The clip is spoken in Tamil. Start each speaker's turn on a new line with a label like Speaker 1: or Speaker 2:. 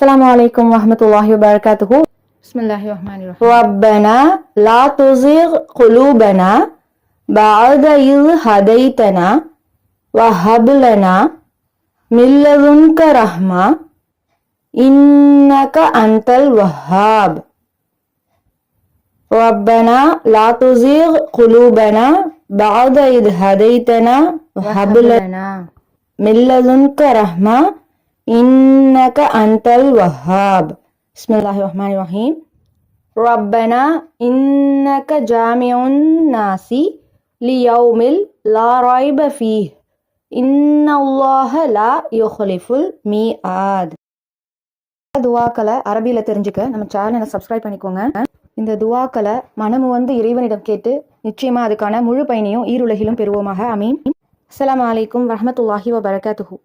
Speaker 1: السلام عليكم ورحمة الله وبركاته. بسم الله الرحمن الرحيم. ربنا لا تزغ قلوبنا بعد إذ هديتنا وهب لنا من لدنك رحمة إنك أنت الوهاب. ربنا لا تزغ قلوبنا بعد إذ هديتنا وهب لنا من لدنك رحمة இன்னக அந்தல் வஹாப் பிஸ்மில்லாஹி ரஹ்மான் ரஹீம் ரப்பனா இன்னக ஜாமியுன் நாசி லியௌமில் லா ராய்ப ஃபீஹ் இன்னல்லாஹ லா யுஹ்லிஃபுல் மீ ஆத் துவாக்களை அரபியில் தெரிஞ்சுக்க நம்ம சேனலை சப்ஸ்கிரைப் பண்ணிக்கோங்க. இந்த துவாக்களை மனமு வந்து இறைவனிடம் கேட்டு நிச்சயமாக அதுக்கான முழு பயணியும் ஈருலகிலும் பெறுவோமாக. அமீன் அஸ்லாம் வலைக்கும் வரமத்துல்லாஹி வபரகாத்துஹூ.